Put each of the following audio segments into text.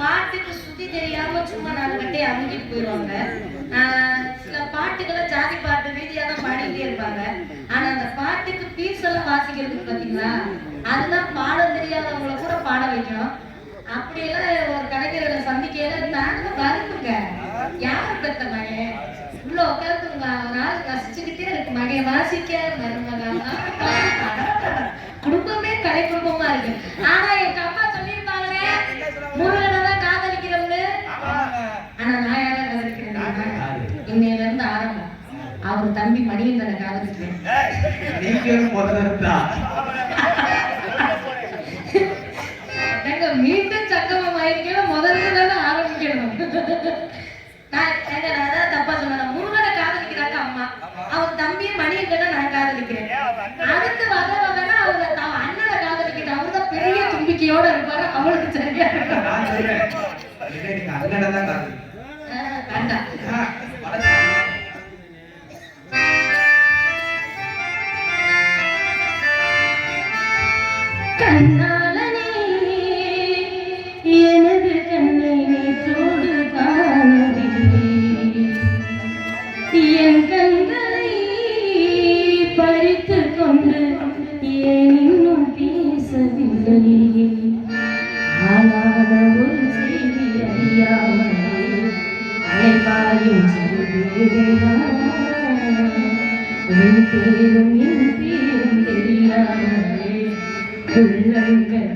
பாட்டுக்கு சுத்தி தெரியாம சும்மா நாலு கட்டே அமைஞ்சிட்டு போயிடுவாங்க ஆஹ் சில பாட்டுகளை ஜாதி பாட்டு ரீதியா தான் பாடிட்டே இருப்பாங்க. ஆனா அந்த பாட்டுக்கு பீஸ் எல்லாம் வாசிக்கிறது பாத்தீங்களா? அதுதான் பாட தெரியாதவங்கள கூட பாட வைக்கணும். அப்படியெல்லாம் ஒரு கலைஞர்களை சந்திக்கையில நாங்க வருதுங்க யார் பெத்த மகன்? உள்ள உட்காந்து ஒரு ஆள் ரசிச்சுக்கிட்டே இருக்கு. மகன் வாசிக்க மருமகா. குடும்பமே கலை குடும்பமா இருக்கு. ஆனா எங்க அம்மா சொல்லியிருப்பாங்களே முருகன் தான் காதலிக்கிறவங்க ஆனா நான் யாரை காதலிக்கிறேன் தெரியுமா? இன்னையில இருந்து ஆரம்பம் அவர் தம்பி மணியந்தனை காதலிக்கிறேன். மீண்டும் சங்கமம் ஆயிருக்கேன் முதல்ல தானே ஆரம்பிக்கணும். அலைப்பாயும் செல்வேனா உன் பேரும் உள்ளங்கள்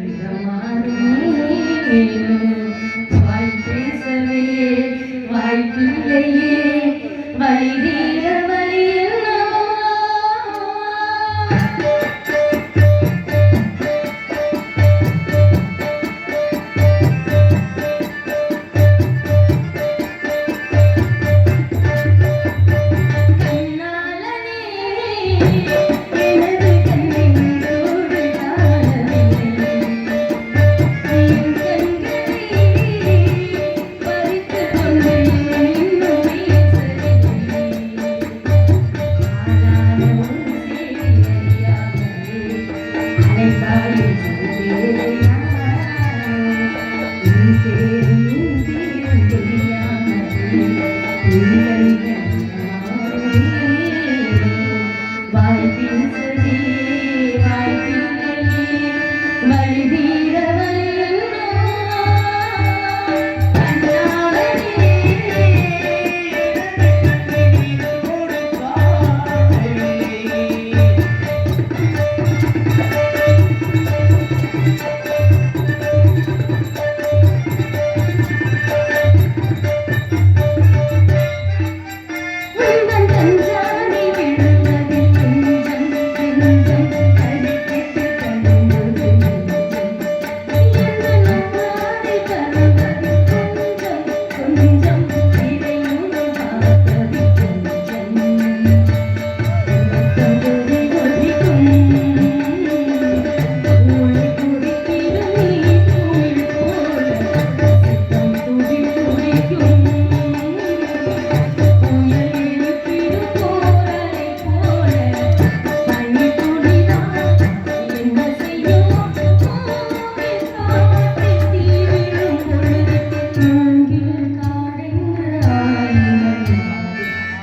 வாய் பேசவே வாய்ப்பில்லையே வழிதீர வழியே Thank you.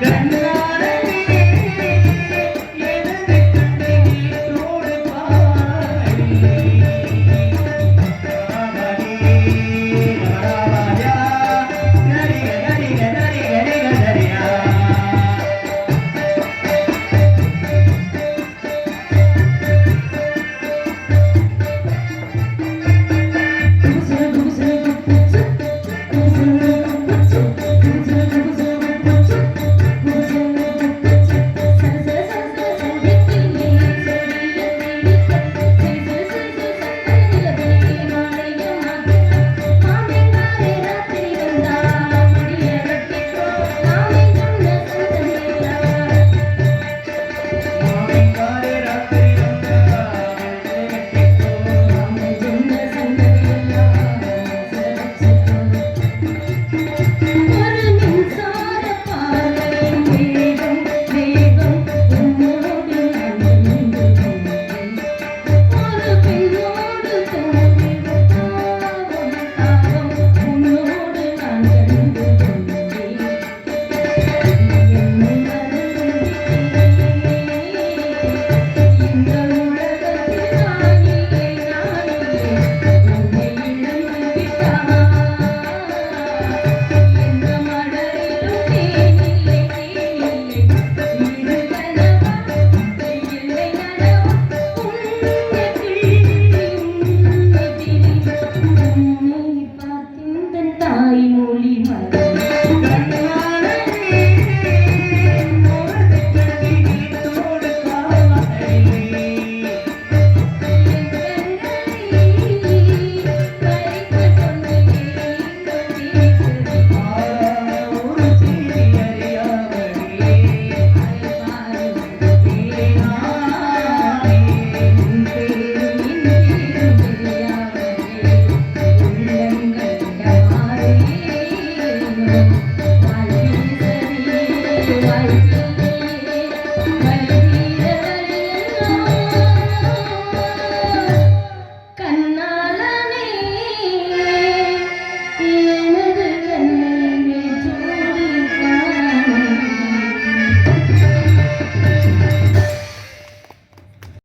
Yeah.